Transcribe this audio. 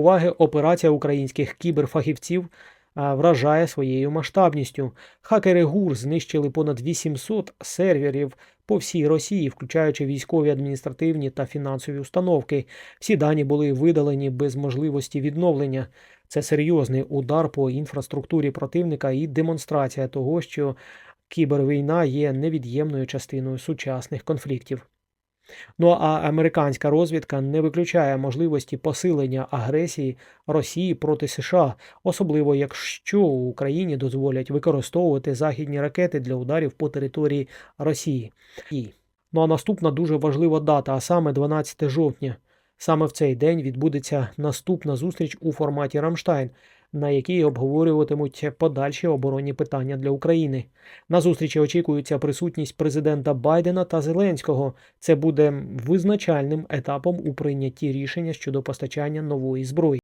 Уваги операція українських кіберфахівців вражає своєю масштабністю. Хакери ГУР знищили понад 800 серверів по всій Росії, включаючи військові, адміністративні та фінансові установки. Всі дані були видалені без можливості відновлення. Це серйозний удар по інфраструктурі противника і демонстрація того, що кібервійна є невід'ємною частиною сучасних конфліктів. Ну а американська розвідка не виключає можливості посилення агресії Росії проти США, особливо якщо Україні дозволять використовувати західні ракети для ударів по території Росії. Ну а наступна дуже важлива дата, а саме 12 жовтня. Саме в цей день відбудеться наступна зустріч у форматі Рамштайн, на якій обговорюватимуть подальші оборонні питання для України. На зустрічі очікується присутність президента Байдена та Зеленського. Це буде визначальним етапом у прийнятті рішення щодо постачання нової зброї.